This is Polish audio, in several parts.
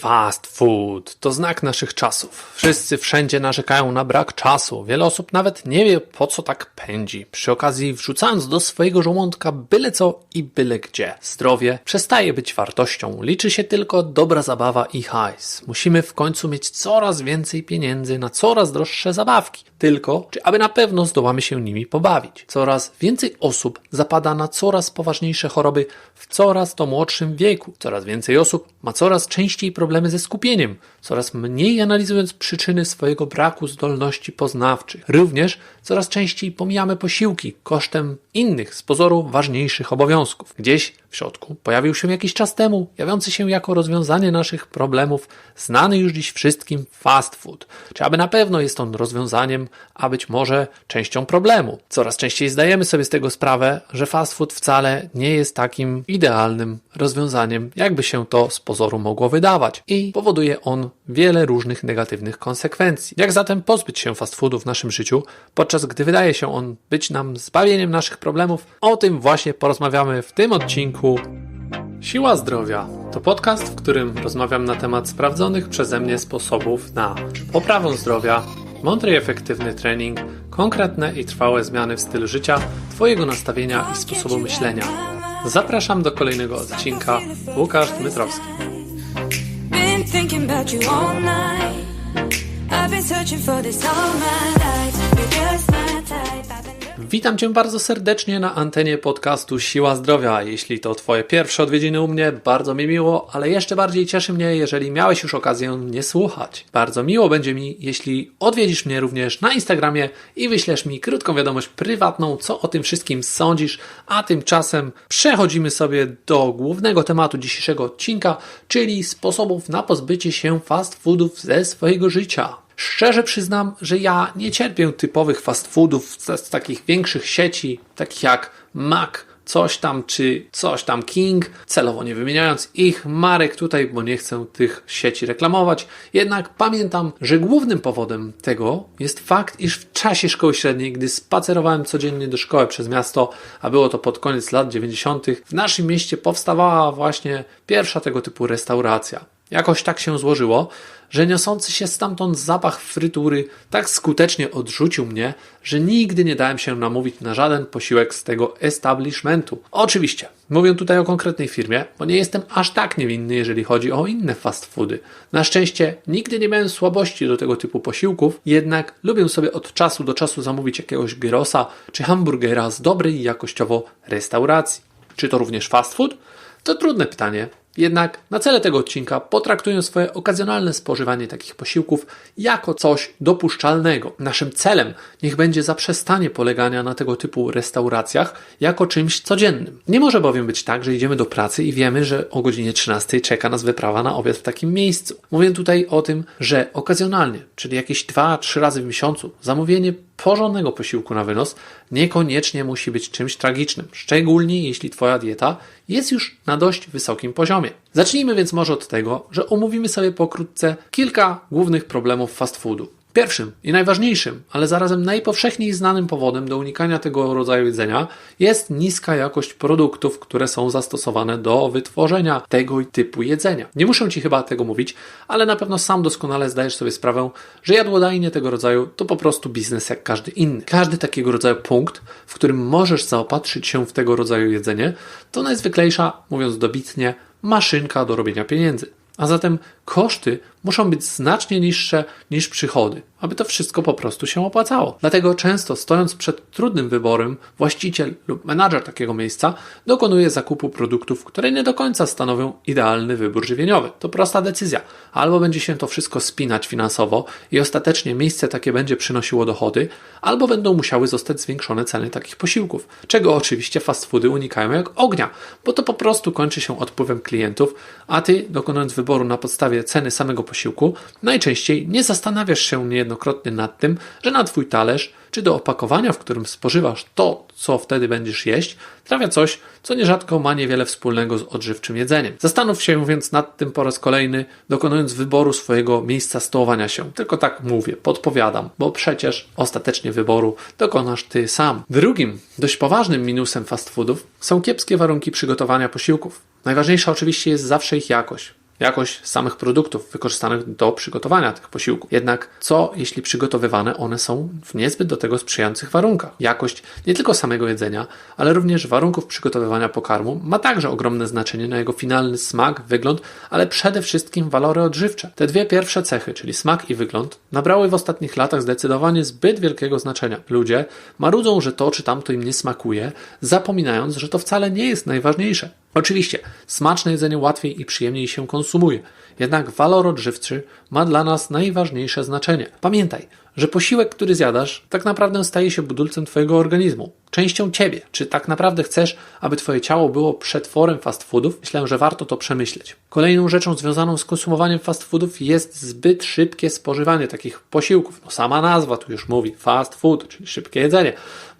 Fast food to znak naszych czasów. Wszyscy wszędzie narzekają na brak czasu. Wiele osób nawet nie wie, po co tak pędzi. Przy okazji wrzucając do swojego żołądka byle co i byle gdzie. Zdrowie przestaje być wartością. Liczy się tylko dobra zabawa i hajs. Musimy w końcu mieć coraz więcej pieniędzy na coraz droższe zabawki. Tylko, czy aby na pewno zdołamy się nimi pobawić. Coraz więcej osób zapada na coraz poważniejsze choroby w coraz to młodszym wieku. Coraz więcej osób ma coraz częściej problemy ze skupieniem, coraz mniej analizując przyczyny swojego braku zdolności poznawczych. Również coraz częściej pomijamy posiłki kosztem innych, z pozoru ważniejszych obowiązków. Gdzieś w środku pojawił się jakiś czas temu, jawiący się jako rozwiązanie naszych problemów, znany już dziś wszystkim fast food. Czy aby na pewno jest on rozwiązaniem, a być może częścią problemu. Coraz częściej zdajemy sobie z tego sprawę, że fast food wcale nie jest takim idealnym rozwiązaniem, jakby się to z pozoru mogło wydawać i powoduje on wiele różnych negatywnych konsekwencji. Jak zatem pozbyć się fast foodu w naszym życiu, podczas gdy wydaje się on być nam zbawieniem naszych problemów? O tym właśnie porozmawiamy w tym odcinku. Siła Zdrowia to podcast, w którym rozmawiam na temat sprawdzonych przeze mnie sposobów na poprawę zdrowia, mądry i efektywny trening, konkretne i trwałe zmiany w stylu życia, Twojego nastawienia i sposobu myślenia. Zapraszam do kolejnego odcinka. Łukasz Dmytrowski. I've been searching for this all my life. You're Witam Cię bardzo serdecznie na antenie podcastu Siła Zdrowia. Jeśli to Twoje pierwsze odwiedziny u mnie, bardzo mi miło, ale jeszcze bardziej cieszy mnie, jeżeli miałeś już okazję mnie słuchać. Bardzo miło będzie mi, jeśli odwiedzisz mnie również na Instagramie i wyślesz mi krótką wiadomość prywatną, co o tym wszystkim sądzisz, a tymczasem przechodzimy sobie do głównego tematu dzisiejszego odcinka, czyli sposobów na pozbycie się fast foodów ze swojego życia. Szczerze przyznam, że ja nie cierpię typowych fast foodów z, takich większych sieci, takich jak Mac, coś tam czy coś tam King, celowo nie wymieniając ich marek tutaj, bo nie chcę tych sieci reklamować. Jednak pamiętam, że głównym powodem tego jest fakt, iż w czasie szkoły średniej, gdy spacerowałem codziennie do szkoły przez miasto, a było to pod koniec lat 90., w naszym mieście powstawała właśnie pierwsza tego typu restauracja. Jakoś tak się złożyło, że niosący się stamtąd zapach frytury tak skutecznie odrzucił mnie, że nigdy nie dałem się namówić na żaden posiłek z tego establishmentu. Oczywiście, mówię tutaj o konkretnej firmie, bo nie jestem aż tak niewinny, jeżeli chodzi o inne fast foody. Na szczęście nigdy nie miałem słabości do tego typu posiłków, jednak lubię sobie od czasu do czasu zamówić jakiegoś gyrosa czy hamburgera z dobrej jakościowo restauracji. Czy to również fast food? To trudne pytanie, jednak na cele tego odcinka potraktuję swoje okazjonalne spożywanie takich posiłków jako coś dopuszczalnego. Naszym celem niech będzie zaprzestanie polegania na tego typu restauracjach jako czymś codziennym. Nie może bowiem być tak, że idziemy do pracy i wiemy, że o godzinie 13 czeka nas wyprawa na obiad w takim miejscu. Mówię tutaj o tym, że okazjonalnie, czyli jakieś 2-3 razy w miesiącu, zamówienie porządnego posiłku na wynos niekoniecznie musi być czymś tragicznym, szczególnie jeśli Twoja dieta jest już na dość wysokim poziomie. Zacznijmy więc może od tego, że omówimy sobie pokrótce kilka głównych problemów fast foodu. Pierwszym i najważniejszym, ale zarazem najpowszechniej znanym powodem do unikania tego rodzaju jedzenia jest niska jakość produktów, które są zastosowane do wytworzenia tego typu jedzenia. Nie muszę Ci chyba tego mówić, ale na pewno sam doskonale zdajesz sobie sprawę, że jadłodajnie tego rodzaju to po prostu biznes jak każdy inny. Każdy takiego rodzaju punkt, w którym możesz zaopatrzyć się w tego rodzaju jedzenie, to najzwyklejsza, mówiąc dobitnie, maszynka do robienia pieniędzy. A zatem koszty muszą być znacznie niższe niż przychody, aby to wszystko po prostu się opłacało. Dlatego często stojąc przed trudnym wyborem, właściciel lub menadżer takiego miejsca dokonuje zakupu produktów, które nie do końca stanowią idealny wybór żywieniowy. To prosta decyzja. Albo będzie się to wszystko spinać finansowo i ostatecznie miejsce takie będzie przynosiło dochody, albo będą musiały zostać zwiększone ceny takich posiłków, czego oczywiście fast foody unikają jak ognia, bo to po prostu kończy się odpływem klientów, a ty dokonując wyboru na podstawie ceny samego posiłku, najczęściej nie zastanawiasz się niejednokrotnie nad tym, że na twój talerz czy do opakowania, w którym spożywasz to, co wtedy będziesz jeść, trafia coś, co nierzadko ma niewiele wspólnego z odżywczym jedzeniem. Zastanów się więc nad tym po raz kolejny, dokonując wyboru swojego miejsca stołowania się. Tylko tak mówię, podpowiadam, bo przecież ostatecznie wyboru dokonasz ty sam. Drugim, dość poważnym minusem fast foodów są kiepskie warunki przygotowania posiłków. Najważniejsza oczywiście jest zawsze ich jakość. Jakość samych produktów wykorzystanych do przygotowania tych posiłków. Jednak co jeśli przygotowywane one są w niezbyt do tego sprzyjających warunkach? Jakość nie tylko samego jedzenia, ale również warunków przygotowywania pokarmu ma także ogromne znaczenie na jego finalny smak, wygląd, ale przede wszystkim walory odżywcze. Te dwie pierwsze cechy, czyli smak i wygląd, nabrały w ostatnich latach zdecydowanie zbyt wielkiego znaczenia. Ludzie marudzą, że to czy tamto im nie smakuje, zapominając, że to wcale nie jest najważniejsze. Oczywiście, smaczne jedzenie łatwiej i przyjemniej się konsumuje, jednak walor odżywczy ma dla nas najważniejsze znaczenie. Pamiętaj, że posiłek, który zjadasz, tak naprawdę staje się budulcem Twojego organizmu, częścią Ciebie. Czy tak naprawdę chcesz, aby Twoje ciało było przetworem fast foodów? Myślę, że warto to przemyśleć. Kolejną rzeczą związaną z konsumowaniem fast foodów jest zbyt szybkie spożywanie takich posiłków. No, sama nazwa tu już mówi fast food, czyli szybkie jedzenie.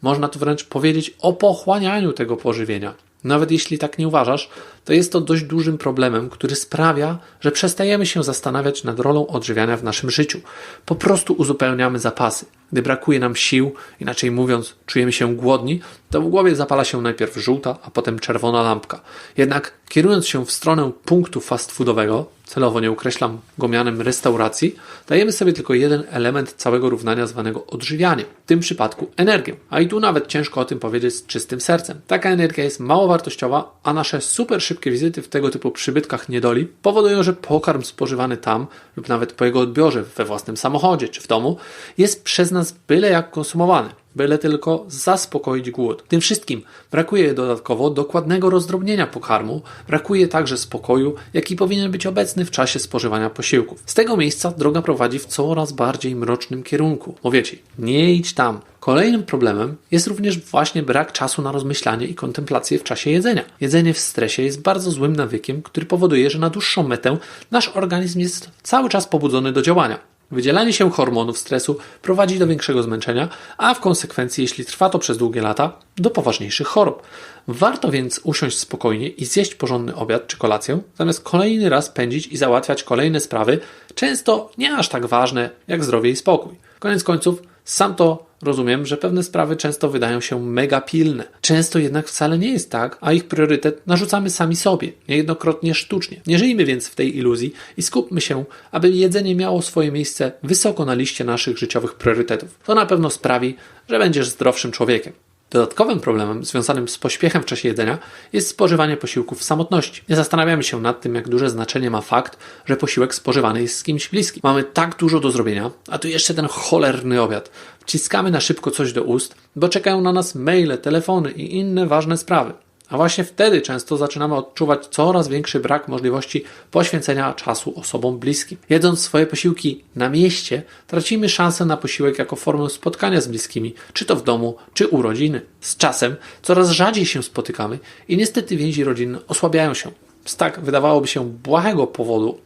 Można tu wręcz powiedzieć o pochłanianiu tego pożywienia. Nawet jeśli tak nie uważasz, to jest to dość dużym problemem, który sprawia, że przestajemy się zastanawiać nad rolą odżywiania w naszym życiu. Po prostu uzupełniamy zapasy. Gdy brakuje nam sił, inaczej mówiąc, czujemy się głodni, to w głowie zapala się najpierw żółta, a potem czerwona lampka. Jednak kierując się w stronę punktu fast foodowego, celowo nie ukreślam go mianem restauracji, dajemy sobie tylko jeden element całego równania zwanego odżywianiem, w tym przypadku energię. A i tu nawet ciężko o tym powiedzieć z czystym sercem. Taka energia jest mało wartościowa, a nasze super szybkie wizyty w tego typu przybytkach niedoli powodują, że pokarm spożywany tam lub nawet po jego odbiorze we własnym samochodzie czy w domu jest przez nas byle jak konsumowany byle tylko zaspokoić głód. Tym wszystkim brakuje dodatkowo dokładnego rozdrobnienia pokarmu, brakuje także spokoju, jaki powinien być obecny w czasie spożywania posiłków. Z tego miejsca droga prowadzi w coraz bardziej mrocznym kierunku. Mówię Ci, nie idź tam. Kolejnym problemem jest również właśnie brak czasu na rozmyślanie i kontemplację w czasie jedzenia. Jedzenie w stresie jest bardzo złym nawykiem, który powoduje, że na dłuższą metę nasz organizm jest cały czas pobudzony do działania. Wydzielanie się hormonów stresu prowadzi do większego zmęczenia, a w konsekwencji, jeśli trwa to przez długie lata, do poważniejszych chorób. Warto więc usiąść spokojnie i zjeść porządny obiad czy kolację, zamiast kolejny raz pędzić i załatwiać kolejne sprawy, często nie aż tak ważne jak zdrowie i spokój. Koniec końców, sam to rozumiem, że pewne sprawy często wydają się mega pilne. Często jednak wcale nie jest tak, a ich priorytet narzucamy sami sobie, niejednokrotnie sztucznie. Nie żyjmy więc w tej iluzji i skupmy się, aby jedzenie miało swoje miejsce wysoko na liście naszych życiowych priorytetów. To na pewno sprawi, że będziesz zdrowszym człowiekiem. Dodatkowym problemem związanym z pośpiechem w czasie jedzenia jest spożywanie posiłków w samotności. Nie zastanawiamy się nad tym, jak duże znaczenie ma fakt, że posiłek spożywany jest z kimś bliskim. Mamy tak dużo do zrobienia, a tu jeszcze ten cholerny obiad. Wciskamy na szybko coś do ust, bo czekają na nas maile, telefony i inne ważne sprawy. A właśnie wtedy często zaczynamy odczuwać coraz większy brak możliwości poświęcenia czasu osobom bliskim. Jedząc swoje posiłki na mieście, tracimy szansę na posiłek jako formę spotkania z bliskimi, czy to w domu, czy u rodziny. Z czasem coraz rzadziej się spotykamy i niestety więzi rodzinne osłabiają się. Z tak wydawałoby się błahego powodu.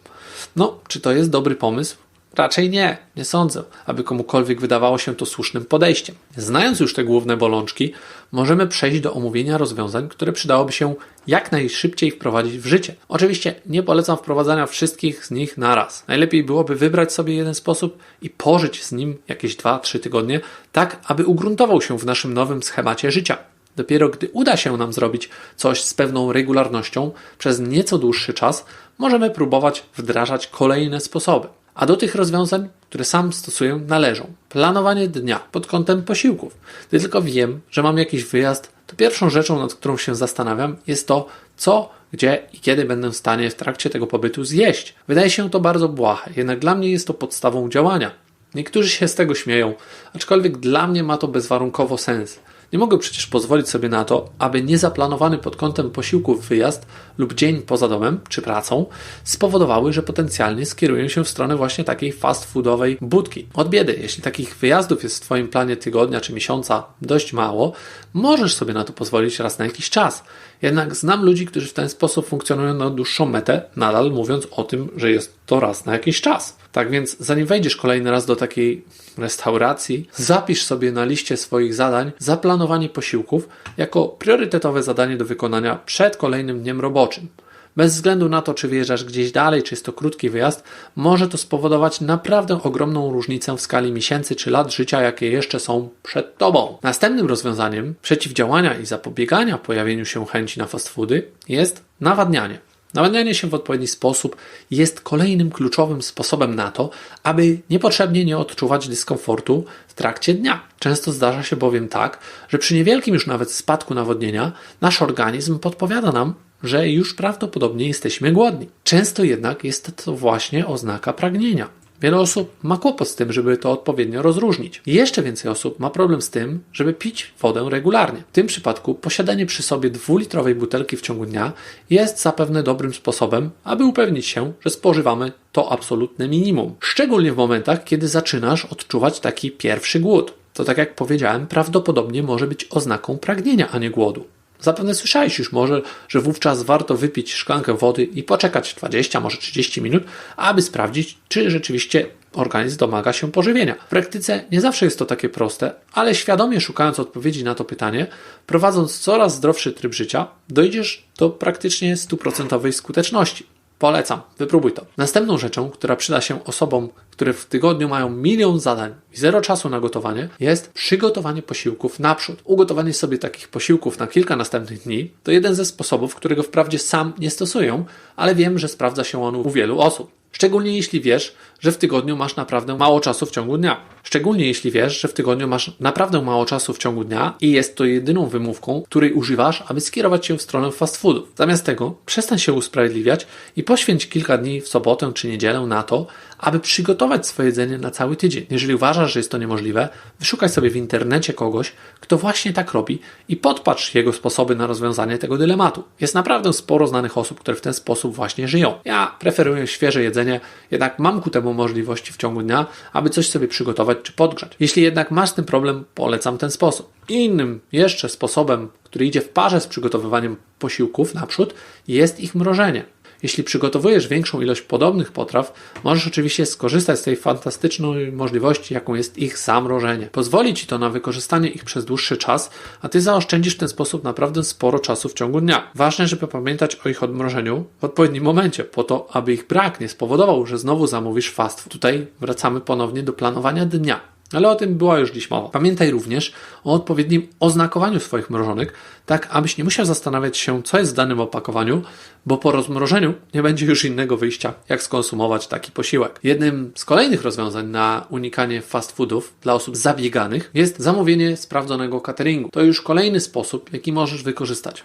No, czy to jest dobry pomysł? Raczej nie, nie sądzę, aby komukolwiek wydawało się to słusznym podejściem. Znając już te główne bolączki, możemy przejść do omówienia rozwiązań, które przydałoby się jak najszybciej wprowadzić w życie. Oczywiście nie polecam wprowadzania wszystkich z nich naraz. Najlepiej byłoby wybrać sobie jeden sposób i pożyć z nim jakieś 2-3 tygodnie, tak aby ugruntował się w naszym nowym schemacie życia. Dopiero gdy uda się nam zrobić coś z pewną regularnością przez nieco dłuższy czas, możemy próbować wdrażać kolejne sposoby. A do tych rozwiązań, które sam stosuję, należą planowanie dnia pod kątem posiłków. Gdy tylko wiem, że mam jakiś wyjazd, to pierwszą rzeczą, nad którą się zastanawiam, jest to, co, gdzie i kiedy będę w stanie w trakcie tego pobytu zjeść. Wydaje się to bardzo błahe, jednak dla mnie jest to podstawą działania. Niektórzy się z tego śmieją, aczkolwiek dla mnie ma to bezwarunkowo sens. Nie mogę przecież pozwolić sobie na to, aby niezaplanowany pod kątem posiłków wyjazd lub dzień poza domem czy pracą spowodowały, że potencjalnie skieruję się w stronę właśnie takiej fast foodowej budki. Od biedy, jeśli takich wyjazdów jest w Twoim planie tygodnia czy miesiąca dość mało, możesz sobie na to pozwolić raz na jakiś czas. Jednak znam ludzi, którzy w ten sposób funkcjonują na dłuższą metę, nadal mówiąc o tym, że jest to raz na jakiś czas. Tak więc, zanim wejdziesz kolejny raz do takiej restauracji, zapisz sobie na liście swoich zadań zaplanowanie posiłków jako priorytetowe zadanie do wykonania przed kolejnym dniem roboczym. Bez względu na to, czy wyjeżdżasz gdzieś dalej, czy jest to krótki wyjazd, może to spowodować naprawdę ogromną różnicę w skali miesięcy czy lat życia, jakie jeszcze są przed Tobą. Następnym rozwiązaniem przeciwdziałania i zapobiegania pojawieniu się chęci na fast foody jest nawadnianie. Nawadnianie się w odpowiedni sposób jest kolejnym kluczowym sposobem na to, aby niepotrzebnie nie odczuwać dyskomfortu w trakcie dnia. Często zdarza się bowiem tak, że przy niewielkim już nawet spadku nawodnienia nasz organizm podpowiada nam, że już prawdopodobnie jesteśmy głodni. Często jednak jest to właśnie oznaka pragnienia. Wiele osób ma kłopot z tym, żeby to odpowiednio rozróżnić. Jeszcze więcej osób ma problem z tym, żeby pić wodę regularnie. W tym przypadku posiadanie przy sobie dwulitrowej butelki w ciągu dnia jest zapewne dobrym sposobem, aby upewnić się, że spożywamy to absolutne minimum. Szczególnie w momentach, kiedy zaczynasz odczuwać taki pierwszy głód. To tak jak powiedziałem, prawdopodobnie może być oznaką pragnienia, a nie głodu. Zapewne słyszałeś już może, że wówczas warto wypić szklankę wody i poczekać 20, może 30 minut, aby sprawdzić, czy rzeczywiście organizm domaga się pożywienia. W praktyce nie zawsze jest to takie proste, ale świadomie szukając odpowiedzi na to pytanie, prowadząc coraz zdrowszy tryb życia, dojdziesz do praktycznie stuprocentowej skuteczności. Polecam, wypróbuj to. Następną rzeczą, która przyda się osobom, które w tygodniu mają milion zadań i zero czasu na gotowanie, jest przygotowanie posiłków naprzód. Ugotowanie sobie takich posiłków na kilka następnych dni to jeden ze sposobów, którego wprawdzie sam nie stosuję, ale wiem, że sprawdza się on u wielu osób. Szczególnie jeśli wiesz, że w tygodniu masz naprawdę mało czasu w ciągu dnia. Szczególnie jeśli wiesz, że w tygodniu masz naprawdę mało czasu w ciągu dnia i jest to jedyną wymówką, której używasz, aby skierować się w stronę fast foodów. Zamiast tego przestań się usprawiedliwiać i poświęć kilka dni w sobotę czy niedzielę na to, aby przygotować swoje jedzenie na cały tydzień. Jeżeli uważasz, że jest to niemożliwe, wyszukaj sobie w internecie kogoś, kto właśnie tak robi i podpatrz jego sposoby na rozwiązanie tego dylematu. Jest naprawdę sporo znanych osób, które w ten sposób właśnie żyją. Ja preferuję świeże jedzenie, jednak mam ku temu możliwości w ciągu dnia, aby coś sobie przygotować czy podgrzać. Jeśli jednak masz tym problem, polecam ten sposób. Innym jeszcze sposobem, który idzie w parze z przygotowywaniem posiłków naprzód, jest ich mrożenie. Jeśli przygotowujesz większą ilość podobnych potraw, możesz oczywiście skorzystać z tej fantastycznej możliwości, jaką jest ich zamrożenie. Pozwoli ci to na wykorzystanie ich przez dłuższy czas, a ty zaoszczędzisz w ten sposób naprawdę sporo czasu w ciągu dnia. Ważne, żeby pamiętać o ich odmrożeniu w odpowiednim momencie, po to, aby ich brak nie spowodował, że znowu zamówisz fast food. Tutaj wracamy ponownie do planowania dnia. Ale o tym była już dziś mowa. Pamiętaj również o odpowiednim oznakowaniu swoich mrożonek, tak abyś nie musiał zastanawiać się, co jest w danym opakowaniu, bo po rozmrożeniu nie będzie już innego wyjścia, jak skonsumować taki posiłek. Jednym z kolejnych rozwiązań na unikanie fast foodów dla osób zabieganych jest zamówienie sprawdzonego cateringu. To już kolejny sposób, jaki możesz wykorzystać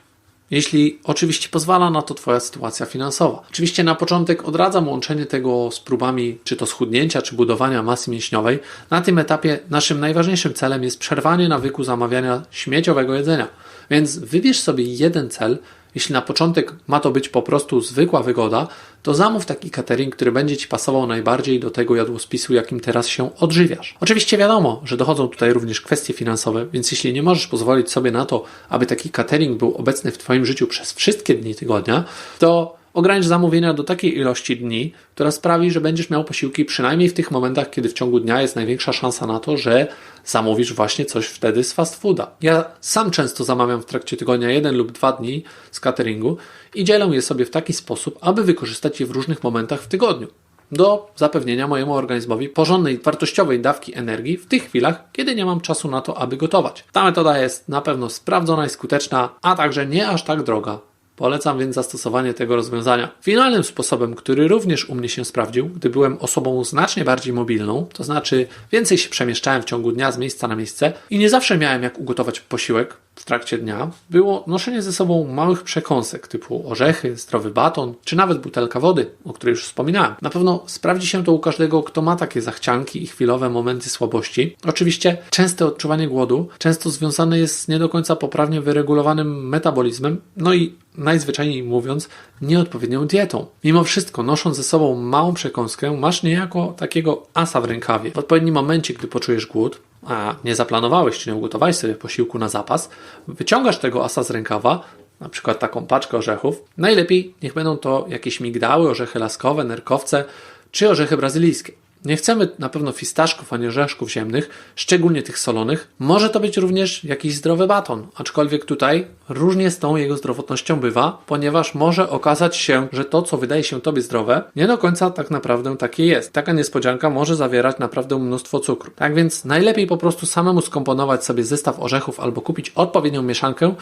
jeśli oczywiście pozwala na to Twoja sytuacja finansowa. Oczywiście na początek odradzam łączenie tego z próbami czy to schudnięcia, czy budowania masy mięśniowej. Na tym etapie naszym najważniejszym celem jest przerwanie nawyku zamawiania śmieciowego jedzenia. Więc wybierz sobie jeden cel, jeśli na początek ma to być po prostu zwykła wygoda, to zamów taki catering, który będzie Ci pasował najbardziej do tego jadłospisu, jakim teraz się odżywiasz. Oczywiście wiadomo, że dochodzą tutaj również kwestie finansowe, więc jeśli nie możesz pozwolić sobie na to, aby taki catering był obecny w Twoim życiu przez wszystkie dni tygodnia, to Ogranicz zamówienia do takiej ilości dni, która sprawi, że będziesz miał posiłki przynajmniej w tych momentach, kiedy w ciągu dnia jest największa szansa na to, że zamówisz właśnie coś wtedy z fast fooda. Ja sam często zamawiam w trakcie tygodnia jeden lub dwa dni z cateringu i dzielę je sobie w taki sposób, aby wykorzystać je w różnych momentach w tygodniu do zapewnienia mojemu organizmowi porządnej, wartościowej dawki energii w tych chwilach, kiedy nie mam czasu na to, aby gotować. Ta metoda jest na pewno sprawdzona i skuteczna, a także nie aż tak droga Polecam więc zastosowanie tego rozwiązania. Finalnym sposobem, który również u mnie się sprawdził, gdy byłem osobą znacznie bardziej mobilną, to znaczy więcej się przemieszczałem w ciągu dnia z miejsca na miejsce i nie zawsze miałem jak ugotować posiłek w trakcie dnia, było noszenie ze sobą małych przekąsek typu orzechy, zdrowy baton, czy nawet butelka wody, o której już wspominałem. Na pewno sprawdzi się to u każdego, kto ma takie zachcianki i chwilowe momenty słabości. Oczywiście częste odczuwanie głodu często związane jest z nie do końca poprawnie wyregulowanym metabolizmem, no i najzwyczajniej mówiąc, nieodpowiednią dietą. Mimo wszystko, nosząc ze sobą małą przekąskę, masz niejako takiego asa w rękawie. W odpowiednim momencie, gdy poczujesz głód, a nie zaplanowałeś czy nie ugotowałeś sobie posiłku na zapas, wyciągasz tego asa z rękawa, na przykład taką paczkę orzechów. Najlepiej niech będą to jakieś migdały, orzechy laskowe, nerkowce czy orzechy brazylijskie. Nie chcemy na pewno fistaszków ani orzeszków ziemnych, szczególnie tych solonych. Może to być również jakiś zdrowy baton, aczkolwiek tutaj różnie z tą jego zdrowotnością bywa, ponieważ może okazać się, że to, co wydaje się Tobie zdrowe, nie do końca tak naprawdę takie jest. Taka niespodzianka może zawierać naprawdę mnóstwo cukru. Tak więc najlepiej po prostu samemu skomponować sobie zestaw orzechów albo kupić odpowiednią mieszankę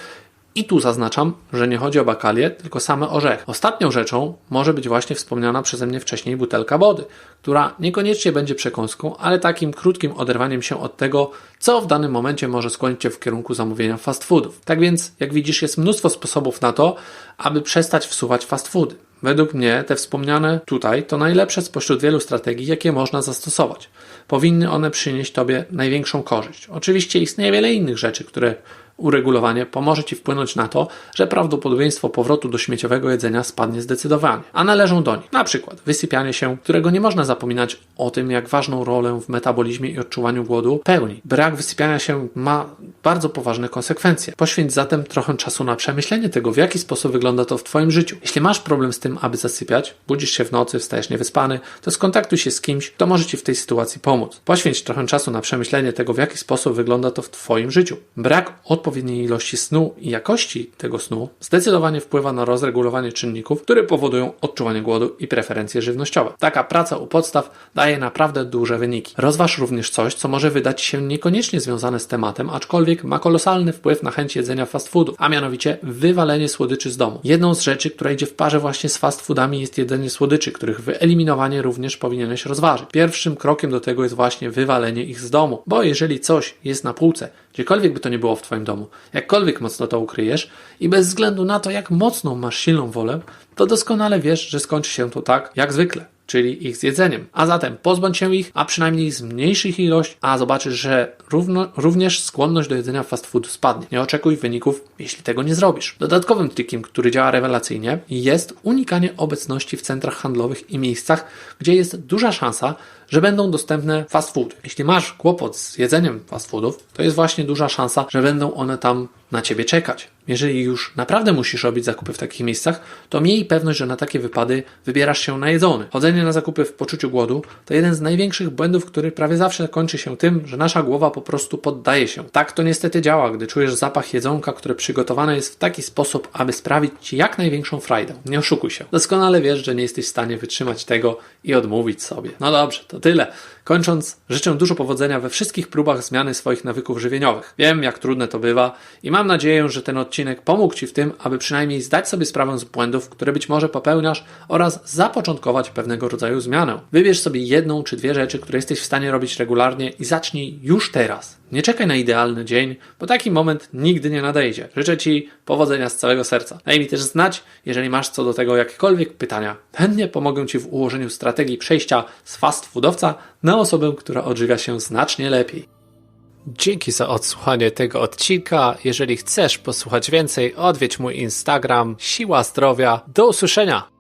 I tu zaznaczam, że nie chodzi o bakalię, tylko same orzechy. Ostatnią rzeczą może być właśnie wspomniana przeze mnie wcześniej butelka wody, która niekoniecznie będzie przekąską, ale takim krótkim oderwaniem się od tego, co w danym momencie może skłonić Cię w kierunku zamówienia fast foodów. Tak więc, jak widzisz, jest mnóstwo sposobów na to, aby przestać wsuwać fast foody. Według mnie te wspomniane tutaj to najlepsze spośród wielu strategii, jakie można zastosować. Powinny one przynieść Tobie największą korzyść. Oczywiście istnieje wiele innych rzeczy, które uregulowanie pomoże Ci wpłynąć na to, że prawdopodobieństwo powrotu do śmieciowego jedzenia spadnie zdecydowanie, a należą do nich na przykład wysypianie się, którego nie można zapominać o tym, jak ważną rolę w metabolizmie i odczuwaniu głodu pełni. Brak wysypiania się ma bardzo poważne konsekwencje. Poświęć zatem trochę czasu na przemyślenie tego, w jaki sposób wygląda to w Twoim życiu. Jeśli masz problem z tym, aby zasypiać, budzisz się w nocy, wstajesz niewyspany, to skontaktuj się z kimś, kto może Ci w tej sytuacji pomóc. Poświęć trochę czasu na przemyślenie tego, w jaki sposób wygląda to w Twoim życiu. Brak odpowiedniej ilości snu i jakości tego snu zdecydowanie wpływa na rozregulowanie czynników, które powodują odczuwanie głodu i preferencje żywnościowe. Taka praca u podstaw daje naprawdę duże wyniki. Rozważ również coś, co może wydać się niekoniecznie związane z tematem, aczkolwiek ma kolosalny wpływ na chęć jedzenia fast foodów, a mianowicie wywalenie słodyczy z domu. Jedną z rzeczy, która idzie w parze właśnie z fast foodami jest jedzenie słodyczy, których wyeliminowanie również powinieneś rozważyć. Pierwszym krokiem do tego jest właśnie wywalenie ich z domu, bo jeżeli coś jest na półce, gdziekolwiek by to nie było w Twoim domu, jakkolwiek mocno to ukryjesz i bez względu na to, jak mocną masz silną wolę, to doskonale wiesz, że skończy się to tak, jak zwykle czyli ich zjedzeniem. A zatem pozbądź się ich, a przynajmniej zmniejszy ich ilość, a zobaczysz, że równo, również skłonność do jedzenia fast food spadnie. Nie oczekuj wyników, jeśli tego nie zrobisz. Dodatkowym trikiem, który działa rewelacyjnie, jest unikanie obecności w centrach handlowych i miejscach, gdzie jest duża szansa, że będą dostępne fast food. Jeśli masz kłopot z jedzeniem fast foodów, to jest właśnie duża szansa, że będą one tam na ciebie czekać. Jeżeli już naprawdę musisz robić zakupy w takich miejscach, to miej pewność, że na takie wypady wybierasz się najedzony. Chodzenie na zakupy w poczuciu głodu to jeden z największych błędów, który prawie zawsze kończy się tym, że nasza głowa po prostu poddaje się. Tak to niestety działa, gdy czujesz zapach jedzonka, które przygotowane jest w taki sposób, aby sprawić ci jak największą frajdę. Nie oszukuj się. Doskonale wiesz, że nie jesteś w stanie wytrzymać tego i odmówić sobie. No dobrze, to tyle. Kończąc, życzę dużo powodzenia we wszystkich próbach zmiany swoich nawyków żywieniowych. Wiem, jak trudne to bywa i mam nadzieję, że ten odcinek pomógł Ci w tym, aby przynajmniej zdać sobie sprawę z błędów, które być może popełniasz oraz zapoczątkować pewnego rodzaju zmianę. Wybierz sobie jedną czy dwie rzeczy, które jesteś w stanie robić regularnie i zacznij już teraz. Nie czekaj na idealny dzień, bo taki moment nigdy nie nadejdzie. Życzę Ci powodzenia z całego serca. Daj mi też znać, jeżeli masz co do tego jakiekolwiek pytania. Chętnie pomogę Ci w ułożeniu strategii przejścia z fast foodowca na osobę, która odżywia się znacznie lepiej. Dzięki za odsłuchanie tego odcinka. Jeżeli chcesz posłuchać więcej, odwiedź mój Instagram Siła Zdrowia. Do usłyszenia!